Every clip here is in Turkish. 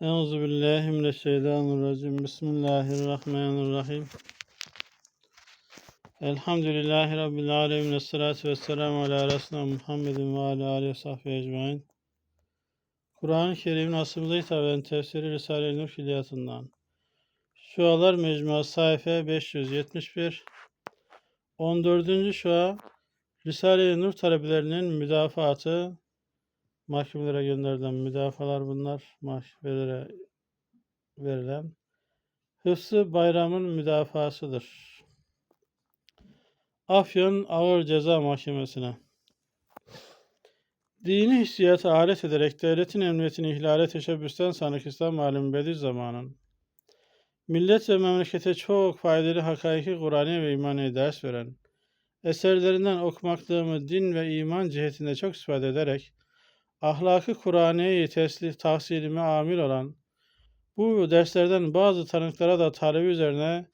Euzu billahi mineşşeytanirracim. Bismillahirrahmanirrahim. Elhamdülillahi rabbil alamin. Essalatu vesselamu ala resulina Muhammedin ve ala alihi ve sahbihi ecmaîn. Kur'an-ı Kerim'in aslımıza hitaben tefsiri Risale-i Nur Külliyatından. Şualar Mecmua sayfa 571. 14. şua Risale-i Nur talebelerinin müdafaatı mahkemelere gönderilen müdafalar bunlar. Mahkemelere verilen. Hıfzı bayramın müdafasıdır. Afyon Ağır Ceza Mahkemesi'ne. Dini hissiyatı alet ederek devletin emniyetini ihlale teşebbüsten sanık İslam malum Bediüzzaman'ın millet ve memlekete çok faydalı hakiki Kur'an'ı ve imani ders veren, eserlerinden okumaklığımı din ve iman cihetinde çok istifade ederek, ahlakı Kur'an'ı tesli tahsilime amil olan, bu derslerden bazı tanıklara da talebi üzerine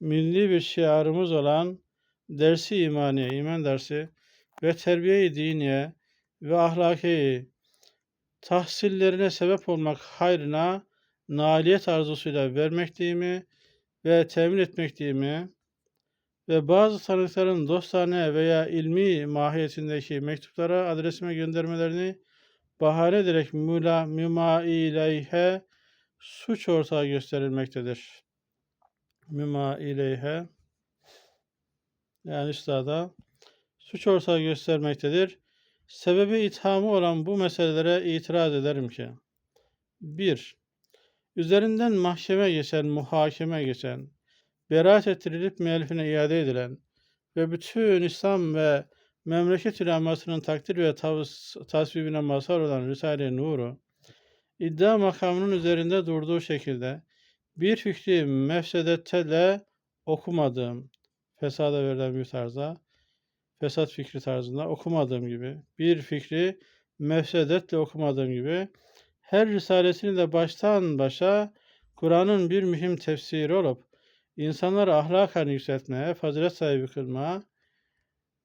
milli bir şiarımız olan dersi imaniye, iman dersi ve terbiye-i diniye ve ahlaki tahsillerine sebep olmak hayrına nailiyet arzusuyla vermektiğimi ve temin etmektiğimi ve bazı tanıkların dostane veya ilmi mahiyetindeki mektuplara adresime göndermelerini bahane ederek mümaileyhe suç ortağı gösterilmektedir. Mümaileyhe yani üstada suç ortağı göstermektedir. Sebebi ithamı olan bu meselelere itiraz ederim ki 1. Üzerinden mahkeme geçen, muhakeme geçen, beraat ettirilip müellifine iade edilen ve bütün İslam ve memleket ulemasının takdir ve tasvibine mazhar olan Risale-i Nur'u, iddia makamının üzerinde durduğu şekilde bir fikri mefsedetele okumadığım, fesada verilen bir tarza, fesat fikri tarzında okumadığım gibi, bir fikri mefsedetle okumadığım gibi, her risalesini de baştan başa Kur'an'ın bir mühim tefsiri olup, insanları ahlaken yükseltmeye, fazilet sahibi kılmaya,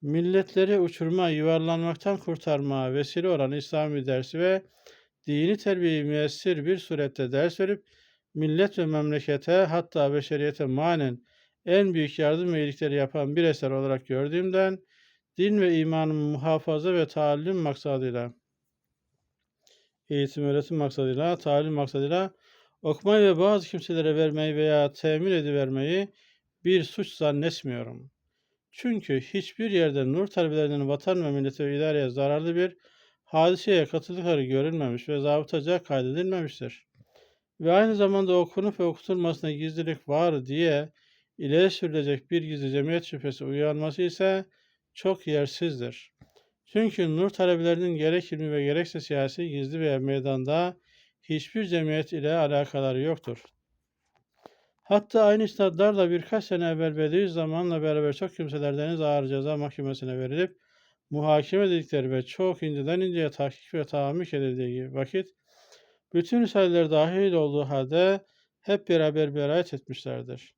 milletleri uçurma, yuvarlanmaktan kurtarma vesile olan İslami dersi ve dini terbiyeyi müessir bir surette ders verip, millet ve memlekete hatta beşeriyete manen en büyük yardım ve iyilikleri yapan bir eser olarak gördüğümden, din ve imanımı muhafaza ve talim maksadıyla, eğitim öğretim maksadıyla, talim maksadıyla okumayı ve bazı kimselere vermeyi veya temin edivermeyi bir suç zannetmiyorum. Çünkü hiçbir yerde nur talebelerinin vatan ve millete ve idareye zararlı bir hadiseye katıldıkları görülmemiş ve zabıtaca kaydedilmemiştir. Ve aynı zamanda okunup ve okutulmasına gizlilik var diye ileri sürülecek bir gizli cemiyet şüphesi uyanması ise çok yersizdir. Çünkü nur talebelerinin gerek ilmi ve gerekse siyasi gizli veya meydanda hiçbir cemiyet ile alakaları yoktur. Hatta aynı istadlar da birkaç sene evvel Bediüzzaman'la beraber çok kimseler Deniz Ağır Ceza Mahkemesi'ne verilip muhakeme edildikleri ve çok inceden inceye tahkik ve tahammük edildiği vakit bütün risaleler dahil olduğu halde hep beraber beraat etmişlerdir.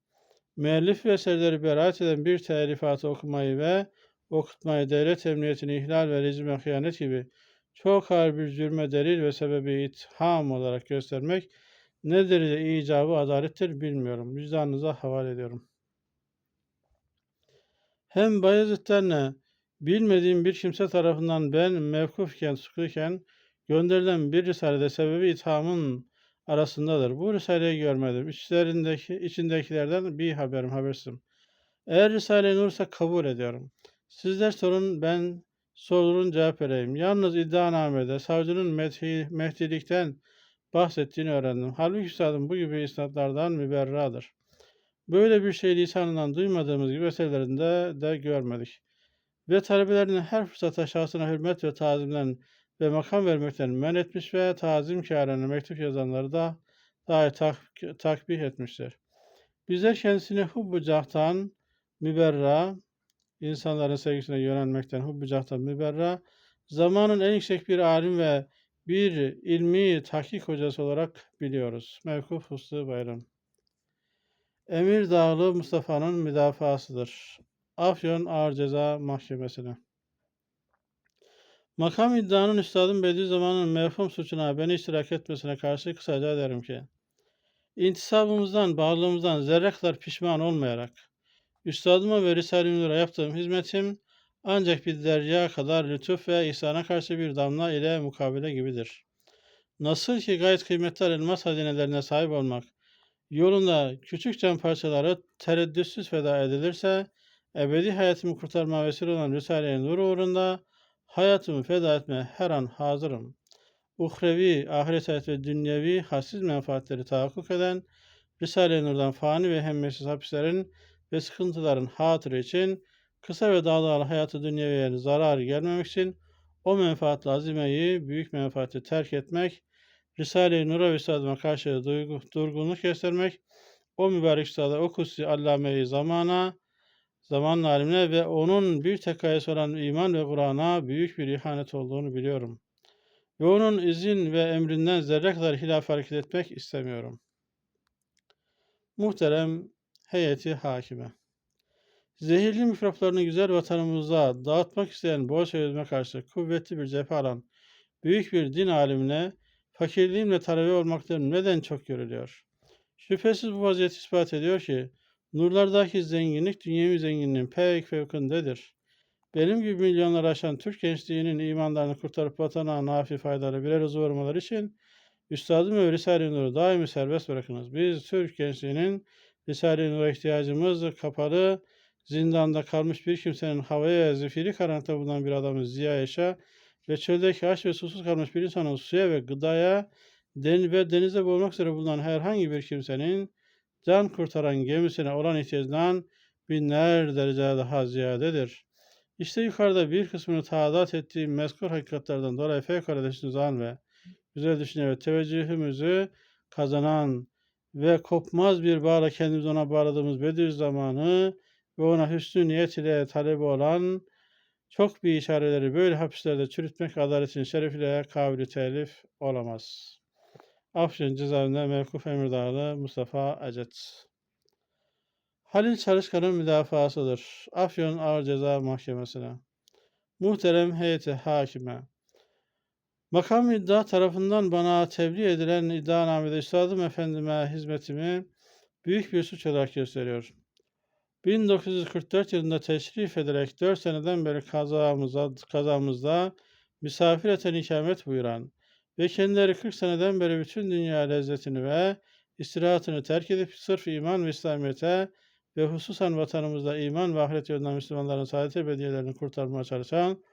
Müellif ve eserleri beraat eden bir telifatı okumayı ve okutmayı devlet emniyetini ihlal ve rejime hıyanet gibi çok ağır bir cürme delil ve sebebi itham olarak göstermek ne derece icabı adalettir bilmiyorum. Vicdanınıza havale ediyorum. Hem Bayezid'den ne bilmediğim bir kimse tarafından ben mevkufken, sıkıyken gönderilen bir risalede sebebi ithamın arasındadır. Bu risaleyi görmedim. İçlerindeki, içindekilerden bir haberim, habersizim. Eğer Risale-i Nur'sa kabul ediyorum. Sizler sorun, ben sorun cevap vereyim. Yalnız iddianamede savcının mehdi, mehdilikten bahsettiğini öğrendim. Halbuki üstadım bu gibi isnatlardan müberradır. Böyle bir şey lisanından duymadığımız gibi eserlerinde de görmedik. Ve talebelerinin her fırsatta şahsına hürmet ve tazimden ve makam vermekten men etmiş ve tazim kârına mektup yazanları da dahi tak, takbih etmiştir. Bizler kendisini hubbu cahtan müberra, insanların sevgisine yönelmekten hubbu cahtan müberra, zamanın en yüksek bir alim ve bir ilmi tahkik hocası olarak biliyoruz. Mevkuf Huslu Bayram. Emir Dağlı Mustafa'nın müdafasıdır. Afyon Ağır Ceza Mahkemesi'ne. Makam iddianın Üstadın Bediüzzaman'ın mevhum suçuna beni iştirak etmesine karşı kısaca derim ki, intisabımızdan, bağlılığımızdan zerre kadar pişman olmayarak, Üstadıma ve Risale-i yaptığım hizmetim ancak bir derya kadar lütuf ve ihsana karşı bir damla ile mukabele gibidir. Nasıl ki gayet kıymetli elmas hazinelerine sahip olmak, yolunda küçük cam parçaları tereddütsüz feda edilirse, ebedi hayatımı kurtarma vesile olan Risale-i Nur uğrunda hayatımı feda etmeye her an hazırım. Uhrevi, ahiret hayat ve dünyevi hassiz menfaatleri tahakkuk eden Risale-i Nur'dan fani ve hemmesiz hapislerin ve sıkıntıların hatırı için kısa ve dağlarla hayatı dünyeviye zarar gelmemek için o menfaatli azimeyi, büyük menfaati terk etmek, Risale-i Nur'a ve Üstadıma karşı duygu, durgunluk göstermek, o mübarek üstada, o kutsi allameyi zamana, zaman alimine ve onun bir tek gayesi olan iman ve Kur'an'a büyük bir ihanet olduğunu biliyorum. Ve onun izin ve emrinden zerre kadar hilaf hareket etmek istemiyorum. Muhterem heyeti hakime. Zehirli mikroplarını güzel vatanımıza dağıtmak isteyen Bolşevizme karşı kuvvetli bir cephe alan büyük bir din alimine fakirliğimle talebe olmaktan neden çok görülüyor? Şüphesiz bu vaziyet ispat ediyor ki nurlardaki zenginlik dünyevi zenginliğin pek fevkindedir. Benim gibi milyonlar aşan Türk gençliğinin imanlarını kurtarıp vatana nafi faydalı birer huzur varmaları için Üstadım ve Risale-i Nur'u daimi serbest bırakınız. Biz Türk gençliğinin Risale-i Nur'a ihtiyacımız kapalı, zindanda kalmış bir kimsenin havaya ve zifiri karanlıkta bulunan bir adamın ziya yaşa ve çöldeki aç ve susuz kalmış bir insanın suya ve gıdaya den ve denizde boğulmak üzere bulunan herhangi bir kimsenin can kurtaran gemisine olan ihtiyacından binler derece daha ziyadedir. İşte yukarıda bir kısmını taadat ettiğim mezkur hakikatlerden dolayı fevkalade hüsnü ve güzel düşünerek teveccühümüzü kazanan ve kopmaz bir bağla kendimizi ona bağladığımız Bediüzzaman'ı ve ona hüsnü niyet ile talebi olan çok bir işaretleri böyle hapislerde çürütmek adaletin şerefiyle kavli telif olamaz. Afyon cezaevinde mevkuf Emirdağlı Mustafa Acet. Halil Çalışkan'ın müdafaasıdır. Afyon Ağır Ceza Mahkemesi'ne. Muhterem heyeti hakime. Makam iddia tarafından bana tebliğ edilen iddianamede Üstadım Efendime hizmetimi büyük bir suç olarak gösteriyor. 1944 yılında teşrif ederek 4 seneden beri kazamızda, kazamızda misafir eten ikamet buyuran ve kendileri 40 seneden beri bütün dünya lezzetini ve istirahatını terk edip sırf iman ve İslamiyet'e ve hususan vatanımızda iman ve ahiret yolundan Müslümanların saadet ebediyelerini kurtarmaya çalışan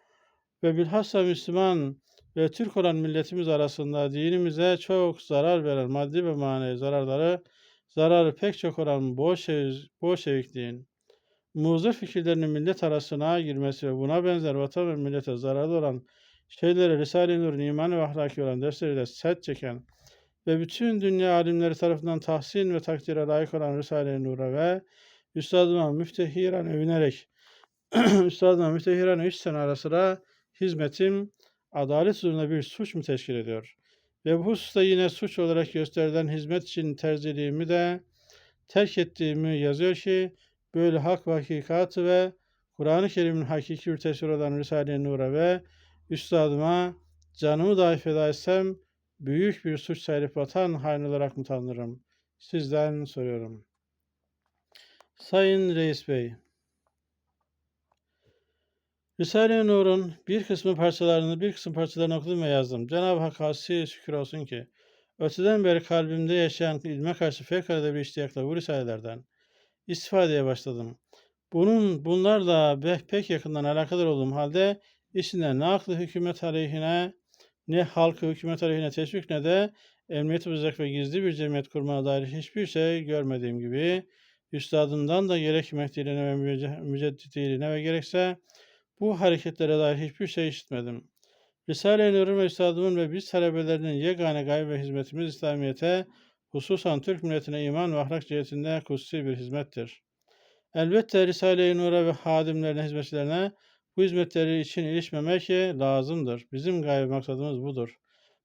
ve bilhassa Müslüman ve Türk olan milletimiz arasında dinimize çok zarar veren maddi ve manevi zararları, zararı pek çok olan Bolşevikliğin, muzır fikirlerinin millet arasına girmesi ve buna benzer vatan ve millete zararlı olan şeyleri Risale-i Nur'un imanı ve ahlaki olan dersleriyle set çeken ve bütün dünya alimleri tarafından tahsin ve takdire layık olan Risale-i Nur'a ve Üstadıma müftehiren övünerek Üstadıma müftehiren 3 sene arasında hizmetim adalet huzurunda bir suç mu teşkil ediyor? Ve bu hususta yine suç olarak gösterilen hizmet için terziliğimi de terk ettiğimi yazıyor ki böyle hak ve hakikatı ve Kur'an-ı Kerim'in hakiki bir tesir olan Risale-i Nur'a ve Üstadıma canımı dahi feda etsem büyük bir suç sayılıp vatan hain olarak mı tanırım? Sizden soruyorum. Sayın Reis Bey, Risale-i Nur'un bir kısmı parçalarını, bir kısım parçalarını okudum ve yazdım. Cenab-ı Hak şükür olsun ki, öteden beri kalbimde yaşayan ilme karşı fevkalade bir iştiyakla bu risalelerden istifadeye başladım. Bunun bunlarla pek yakından alakadar olduğum halde içinde ne aklı hükümet aleyhine ne halkı hükümet aleyhine teşvik ne de emniyet bozacak ve gizli bir cemiyet kurmaya dair hiçbir şey görmediğim gibi üstadımdan da gerek mehdiline ve müceddidiline ve gerekse bu hareketlere dair hiçbir şey işitmedim. Risale-i Nur'un ve üstadımın ve biz talebelerinin yegane gaye ve hizmetimiz İslamiyet'e, hususan Türk milletine iman ve ahlak cihetinde kutsi bir hizmettir. Elbette Risale-i Nur'a ve hadimlerine, hizmetçilerine bu hizmetleri için ilişmemek lazımdır. Bizim gaye maksadımız budur.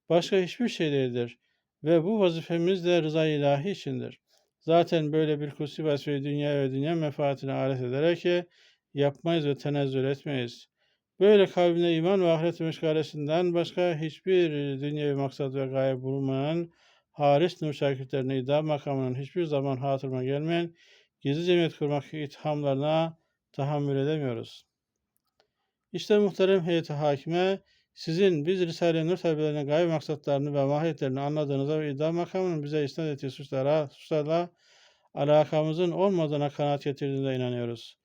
Başka hiçbir şey değildir. Ve bu vazifemiz de rıza ilahi içindir. Zaten böyle bir kutsi vazifeyi dünya ve dünya menfaatine alet ederek yapmayız ve tenezzül etmeyiz. Böyle kalbine iman ve ahiret meşgalesinden başka hiçbir dünyevi maksat ve gaye bulunmayan haris nur şakirtlerine idam makamının hiçbir zaman hatırıma gelmeyen gizli cemiyet kurmak ithamlarına tahammül edemiyoruz. İşte muhterem heyeti hakime sizin biz Risale-i Nur talebelerinin gaye maksatlarını ve mahiyetlerini anladığınıza ve iddia makamının bize isnat ettiği suçlara, suçlarla alakamızın olmadığına kanaat getirdiğine inanıyoruz.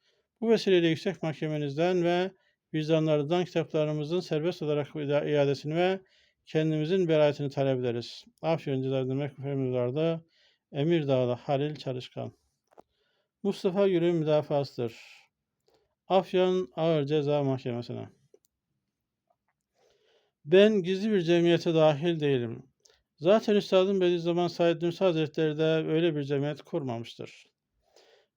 Bu vesileyle yüksek mahkemenizden ve vicdanlarından kitaplarımızın serbest olarak iadesini ve kendimizin beraatini talep ederiz. Afyon Cezaevinde Mekbufemiz vardı. Emirdağ'da Halil Çalışkan. Mustafa Gül'ün müdafasıdır. Afyon Ağır Ceza Mahkemesi'ne. Ben gizli bir cemiyete dahil değilim. Zaten Üstadım Bediüzzaman Said Nursi Hazretleri de öyle bir cemiyet kurmamıştır.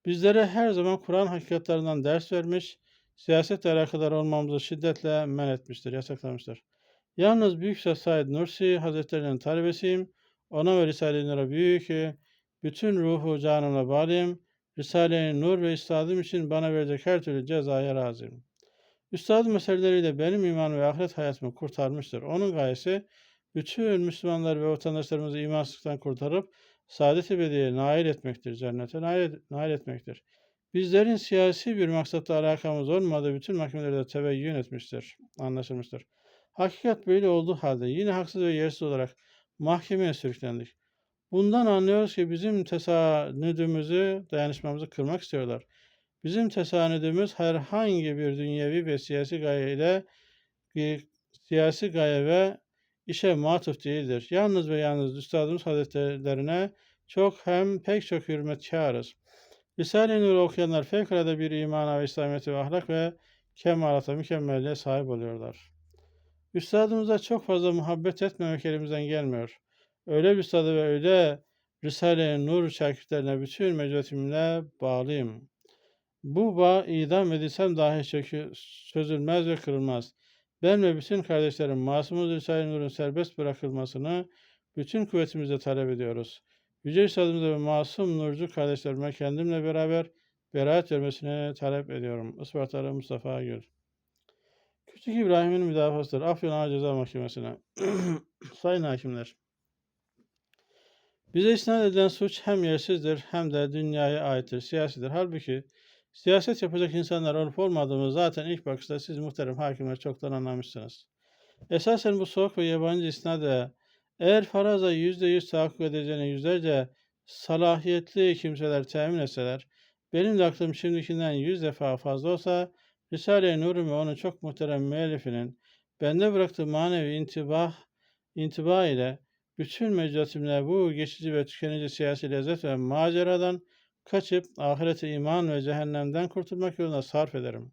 Bizlere her zaman Kur'an hakikatlerinden ders vermiş, siyasetle alakadar olmamızı şiddetle men etmiştir, yasaklamıştır. Yalnız Büyük Üstad Said Nursi Hazretleri'nin talebesiyim. Ona ve Risale-i Nur'a büyük, bütün ruhu canımla bağlıyım. Risale-i Nur ve üstadım için bana verecek her türlü cezaya razıyım. Üstad meseleleriyle benim iman ve ahiret hayatımı kurtarmıştır. Onun gayesi bütün Müslümanlar ve vatandaşlarımızı imansızlıktan kurtarıp saadet-i ebediye nail etmektir, cennete nail, nail etmektir. Bizlerin siyasi bir maksatla alakamız olmadığı bütün mahkemelerde tebeyyün etmiştir, anlaşılmıştır. Hakikat böyle olduğu halde yine haksız ve yersiz olarak mahkemeye sürüklendik. Bundan anlıyoruz ki bizim tesanüdümüzü, dayanışmamızı kırmak istiyorlar. Bizim tesanüdümüz herhangi bir dünyevi ve siyasi gaye ile bir siyasi gaye ve işe matuf değildir. Yalnız ve yalnız Üstadımız Hazretlerine çok hem pek çok hürmetkarız. Risale-i Nur okuyanlar fevkalade bir imana ve İslamiyet'e ve ahlak ve kemalata, mükemmelliğe sahip oluyorlar. Üstadımıza çok fazla muhabbet etmemek elimizden gelmiyor. Öyle bir üstadı ve öyle Risale-i Nur şakirtlerine bütün meclisimle bağlıyım. Bu bağ idam edilsem dahi çökü, çözülmez ve kırılmaz. Ben ve bütün kardeşlerim masumuz Risale-i Nur'un serbest bırakılmasını bütün kuvvetimizle talep ediyoruz. Yüce Üstadımıza ve masum nurcu kardeşlerime kendimle beraber beraat vermesini talep ediyorum. Ispartalı Mustafa Gül. Küçük İbrahim'in müdafasıdır. Afyon Ağır Ceza Mahkemesi'ne. Sayın hakimler. Bize isnat edilen suç hem yersizdir hem de dünyaya aittir, siyasidir. Halbuki siyaset yapacak insanlar olup olmadığımız zaten ilk bakışta siz muhterem hakimler çoktan anlamışsınız. Esasen bu soğuk ve yabancı isnada eğer faraza yüzde yüz tahakkuk edeceğine yüzlerce salahiyetli kimseler temin etseler, benim de aklım şimdikinden yüz defa fazla olsa, Risale-i Nur'un ve onun çok muhterem müellifinin bende bıraktığı manevi intibah, intibah ile bütün meclisimle bu geçici ve tükenici siyasi lezzet ve maceradan kaçıp ahirete iman ve cehennemden kurtulmak yoluna sarf ederim.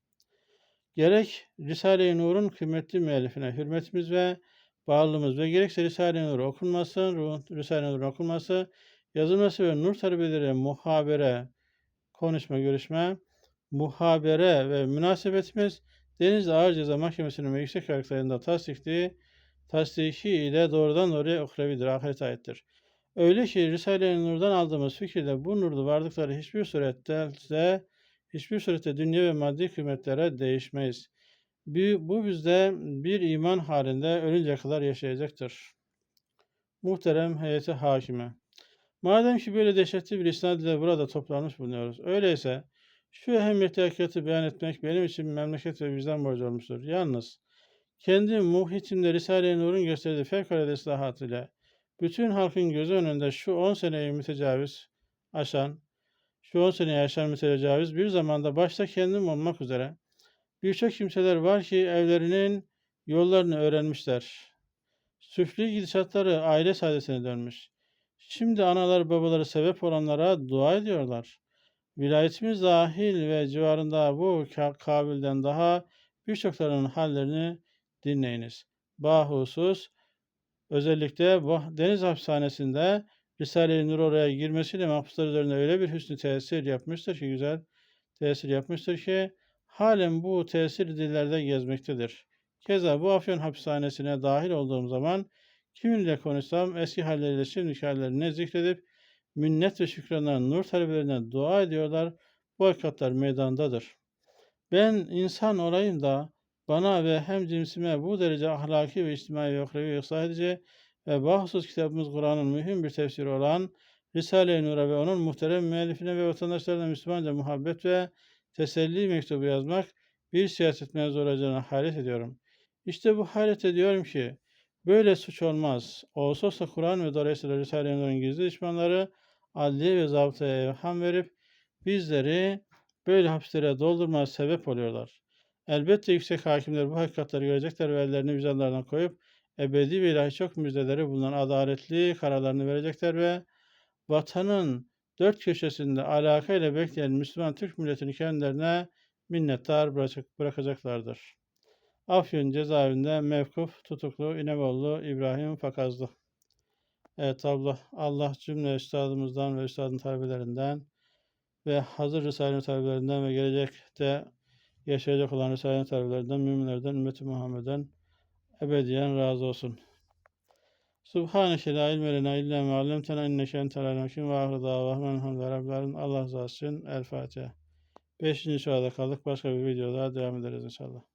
Gerek Risale-i Nur'un kıymetli müellifine hürmetimiz ve bağlılığımız ve gerekse Risale-i Nur okunması, Risale-i Nur okunması, yazılması ve nur talebeleri muhabere, konuşma, görüşme, muhabere ve münasebetimiz Denizli Ağır Ceza Mahkemesi'nin yüksek yargılarında tasdikli, tasdiki ile doğrudan doğruya uhrevidir, ahiret ayettir. Öyle ki Risale-i Nur'dan aldığımız fikirle bu nurlu varlıkları hiçbir surette de hiçbir surette dünya ve maddi kıymetlere değişmeyiz. Bu bizde bir iman halinde ölünce kadar yaşayacaktır. Muhterem heyeti hakime. Madem ki böyle dehşetli bir isnad ile burada toplanmış bulunuyoruz. Öyleyse şu ehemmiyetli hakikati beyan etmek benim için memleket ve vicdan borcu olmuştur. Yalnız kendi muhitimde Risale-i Nur'un gösterdiği fevkalade ıslahat ile bütün halkın gözü önünde şu 10 seneyi mütecaviz aşan, şu 10 seneyi aşan mütecaviz bir zamanda başta kendim olmak üzere birçok kimseler var ki evlerinin yollarını öğrenmişler. Süfli gidişatları aile saadetine dönmüş. Şimdi analar babaları sebep olanlara dua ediyorlar. Vilayetimiz dahil ve civarında bu kabilden daha birçoklarının hallerini dinleyiniz. Bahusus özellikle bu deniz hapishanesinde Risale-i Nur oraya girmesiyle mahpuslar üzerinde öyle bir hüsnü tesir yapmıştır ki güzel tesir yapmıştır ki halen bu tesir dillerde gezmektedir. Keza bu Afyon hapishanesine dahil olduğum zaman kiminle konuşsam eski halleriyle şimdiki hallerini zikredip minnet ve şükranla nur talebelerine dua ediyorlar. Bu hakikatler meydandadır. Ben insan olayım da bana ve hem cinsime bu derece ahlaki ve içtimai ve uhrevi ıslah edici ve bahsus kitabımız Kur'an'ın mühim bir tefsiri olan Risale-i Nur'a ve onun muhterem müellifine ve vatandaşlarına Müslümanca muhabbet ve teselli mektubu yazmak bir siyaset mevzu olacağına hayret ediyorum. İşte bu hayret ediyorum ki böyle suç olmaz. Olsa olsa Kur'an ve dolayısıyla Risale-i Nur'un gizli düşmanları adliye ve zabıtaya evham verip bizleri böyle hapislere doldurmaya sebep oluyorlar. Elbette yüksek hakimler bu hakikatleri görecekler ve ellerini vicdanlarına koyup ebedi ve ilahi çok müjdeleri bulunan adaletli kararlarını verecekler ve vatanın dört köşesinde alakayla bekleyen Müslüman Türk milletini kendilerine minnettar bırakacak- bırakacaklardır. Afyon cezaevinde mevkuf tutuklu İnebolu İbrahim Fakazlı. Evet abla Allah cümle üstadımızdan ve üstadın talebelerinden ve hazır Risale-i talebelerinden ve gelecekte yaşayacak olan Risale-i talebelerinden, müminlerden, ümmeti Muhammed'den ebediyen razı olsun. Subhaneke la ilme lena illa ma allamtena inneke entel alim hakim ve ahir davahmen elhamdülillahi rabbil. Allah razı olsun. El Fatiha. Beşinci sırada kaldık. Başka bir videoda devam ederiz inşallah.